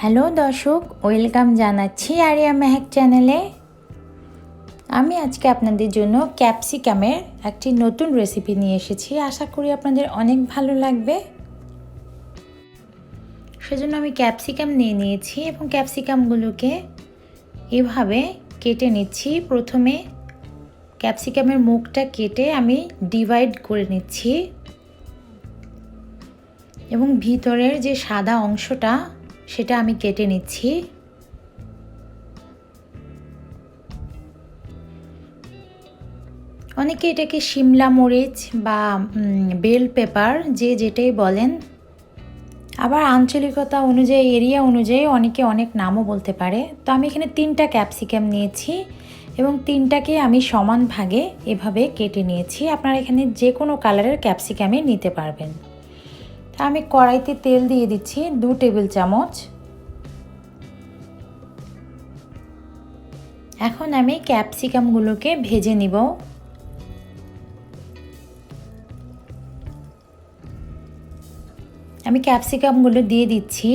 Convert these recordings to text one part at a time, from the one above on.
Hello দর্শক, welcome জানাচ্ছি area Mehak চ্যানেলে। আমি আজকে আপনাদের জন্য ক্যাপসিকামের একটি নতুন রেসিপি নিয়ে এসেছি। আশা করি আপনাদের অনেক ভালো লাগবে। সেজন্য আমি ক্যাপসিকাম নিয়ে নিয়েছি এবং ক্যাপসিকামগুলোকে এভাবে কেটে নিচ্ছি। প্রথমে ক্যাপসিকামের মুখটা কেটে আমি ডিভাইড করে নিচ্ছি। এবং ভিতরের যে সাদা অংশটা সেটা আমি কেটে নিচ্ছি। অনেকে এটাকে শিমলা মরিচ বা বেল পেপার, যে যেটাই বলেন, আবার আঞ্চলিকতা অনুযায়ী, এরিয়া অনুযায়ী অনেকে অনেক নামও বলতে পারে। তো আমি এখানে তিনটা ক্যাপসিকাম নিয়েছি এবং তিনটাকে আমি সমান ভাগে এভাবে কেটে নিয়েছি। আপনারা এখানে যে কোনো কালারের ক্যাপসিকামে নিতে পারবেন। আমি কড়াইতে তেল দিয়ে দিচ্ছি দু টেবিল চামচ। এখন আমি ক্যাপসিকামগুলোকে ভেজে নিব। আমি ক্যাপসিকামগুলো দিয়ে দিচ্ছি।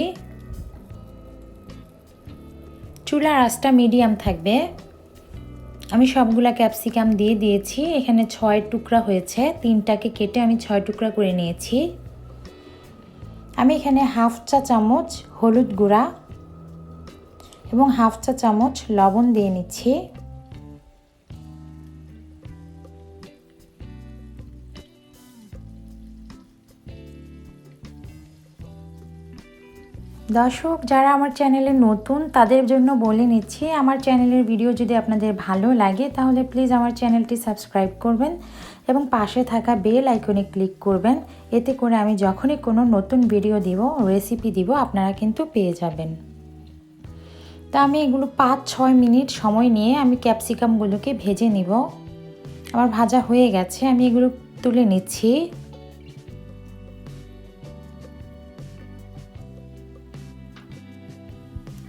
চুলার আঁচটা মিডিয়াম থাকবে। আমি সবগুলা ক্যাপসিকাম দিয়ে দিয়েছি। এখানে ছয় টুকরা হয়েছে। তিনটাকে কেটে আমি ছয় টুকরা করে নিয়েছি। আমি এখানে হাফ চা চামচ হলুদ গুঁড়া এবং হাফ চা চামচ লবণ দিয়ে নিচ্ছি। দর্শক, যারা আমার চ্যানেলে নতুন, তাদের জন্য বলে নিচ্ছি, আমার চ্যানেলের ভিডিও যদি আপনাদের ভালো লাগে, তাহলে প্লিজ আমার চ্যানেলটি সাবস্ক্রাইব করবেন এবং পাশে থাকা বেল আইকনে ক্লিক করবেন। এতে করে আমি যখনই কোনো নতুন ভিডিও দিব রেসিপি দিব, আপনারা কিন্তু পেয়ে যাবেন। তা আমি এগুলো পাঁচ, ছয় মিনিট সময় নিয়ে আমি ক্যাপসিকামগুলোকে ভেজে নিব। আমার ভাজা হয়ে গেছে, আমি এগুলো তুলে নিচ্ছি।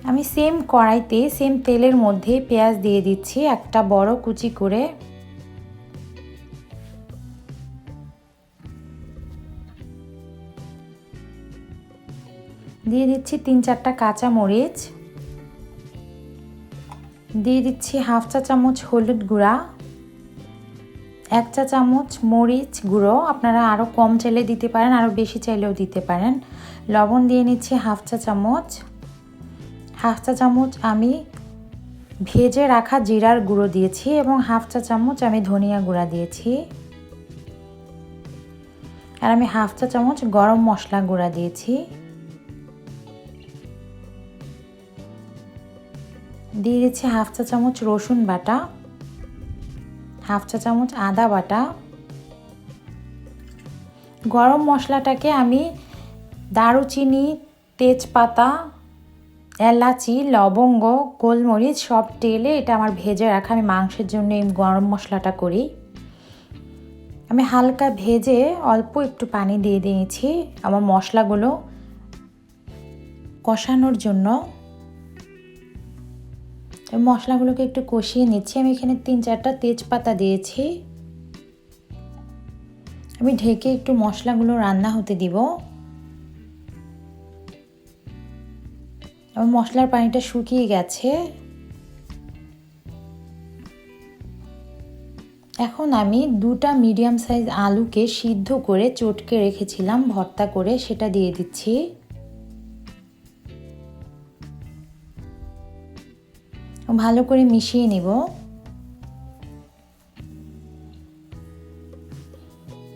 আমি সেম কড়াইতে সেম তেলের মধ্যে পেঁয়াজ দিয়ে দিচ্ছি, একটা বড় কুচি করে। দিয়ে দিচ্ছি তিন চারটা কাঁচা মরিচ। দিয়ে দিচ্ছি হাফ চা চামচ হলুদ গুঁড়া। এক চা চামচ মরিচ গুঁড়ো, আপনারা আরও কম চাইলে দিতে পারেন আরও বেশি চাইলেও দিতে পারেন। লবণ দিয়ে নিচ্ছি হাফ চা চামচ। হাফ চা চামচ আমি ভেজে রাখা জিরার গুঁড়ো দিয়েছি এবং হাফ চা চামচ আমি ধনিয়া গুঁড়া দিয়েছি। আর আমি হাফ চা চামচ গরম মশলা গুঁড়া দিয়েছি। দিয়ে দিচ্ছি হাফ চা চামচ রসুন বাটা, হাফ চা চামচ আদা বাটা। গরম মশলাটাকে আমি দারুচিনি, তেজপাতা এলাচি, লবঙ্গ, গোলমরিচ সব তেলে এটা আমার ভেজে রাখা। আমি মাংসের জন্য এই গরম মশলাটা করি। আমি হালকা ভেজে অল্প একটু পানি দিয়ে দিয়েছি আমার মশলাগুলো কষানোর জন্য। মশলাগুলোকে একটু কষিয়ে নিচ্ছি। আমি এখানে তিন চারটা তেজপাতা দিয়েছি। আমি ঢেকে একটু মশলাগুলো রান্না হতে দিব। আমার মশলার পানিটা শুকিয়ে গেছে। এখন আমি দুটা মিডিয়াম সাইজ আলুকে সিদ্ধ করে চটকে রেখেছিলাম, ভর্তা করে সেটা দিয়ে দিচ্ছি। ভালো করে মিশিয়ে নিব।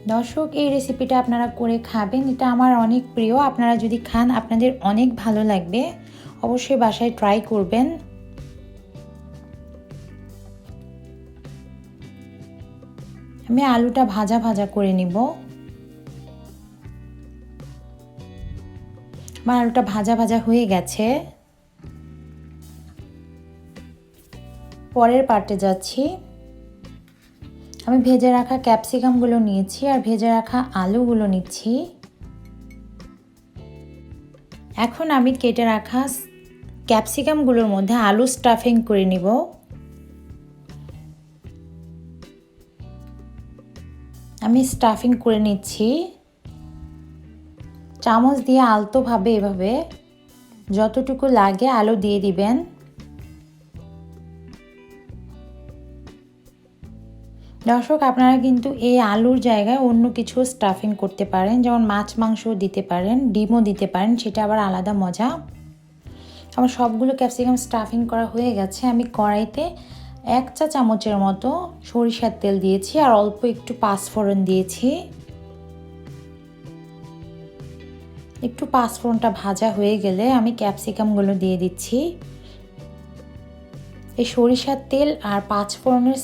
দর্শক, এই রেসিপিটা আপনারা করে খাবেন, এটা আমার অনেক প্রিয়। আপনারা যদি খান, আপনাদের অনেক ভালো লাগবে। অবশ্যই বাসায় ট্রাই করবেন। আমি আলুটা ভাজা ভাজা করে নিব। আমার আলুটা ভাজা ভাজা হয়ে গেছে। পরের পার্টে যাচ্ছি। আমি ভেজে রাখা ক্যাপসিকামগুলো নিয়েছি আর ভেজে রাখা আলুগুলো নিচ্ছি। এখন আমি কেটে রাখা ক্যাপসিকামগুলোর মধ্যে আলু স্টাফিং করে নিব। আমি স্টাফিং করে নিচ্ছি। চামচ দিয়ে আলতোভাবে এভাবে যতটুকু লাগে আলু দিয়ে দিবেন। দর্শক, আপনারা কিন্তু এই আলুর জায়গায় অন্য কিছু স্টাফিং করতে পারেন, যেমন মাছ মাংস দিতে পারেন, ডিমও দিতে পারেন, সেটা আবার আলাদা মজা। আমার সবগুলো ক্যাপসিকাম স্টাফিং করা হয়ে গেছে। আমি কড়াইতে এক চা চামচের মতো সরিষার তেল দিয়েছি আর অল্প একটু পাঁচফোড়ন দিয়েছি। একটু পাঁচফোড়নটা ভাজা হয়ে গেলে আমি ক্যাপসিকামগুলো দিয়ে দিচ্ছি। এই সরিষার তেল আর পাঁচফোড়নের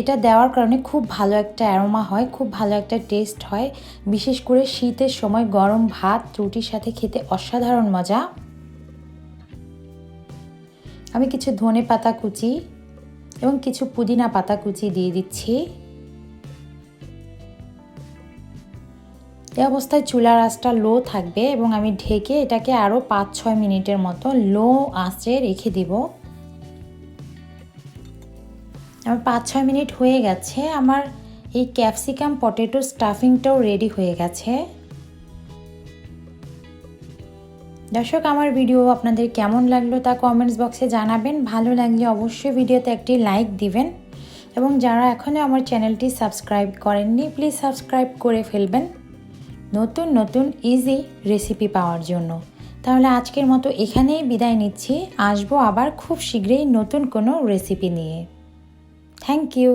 এটা দেওয়ার কারণে খুব ভালো একটা অ্যারোমা হয়, খুব ভালো একটা টেস্ট হয়। বিশেষ করে শীতের সময় গরম ভাত, রুটির সাথে খেতে অসাধারণ মজা। আমি কিছু ধনে পাতা কুচি এবং কিছু পুদিনা পাতা কুচি দিয়ে দিচ্ছি। এই অবস্থায় চুলার আঁচটা লো থাকবে এবং আমি ঢেকে এটাকে আরও পাঁচ ছয় মিনিটের মতো লো আঁচে রেখে দিব। আমার পাঁচ ছয় মিনিট হয়ে গেছে। আমার এই ক্যাপসিকাম পটেটো স্টাফিংটাও রেডি হয়ে গেছে। দর্শক, আমার ভিডিও আপনাদের কেমন লাগল তা কমেন্টস বক্সে জানাবেন। ভালো লাগলে অবশ্যই ভিডিওতে একটি লাইক দিবেন এবং যারা এখনও আমার চ্যানেলটি সাবস্ক্রাইব করেননি প্লিজ সাবস্ক্রাইব করে ফেলবেন নতুন নতুন ইজি রেসিপি পাওয়ার জন্য। তাহলে আজকের মতো এখানেই বিদায় নিচ্ছি। আসব আবার খুব শীঘ্রই নতুন কোনো রেসিপি নিয়ে। Thank you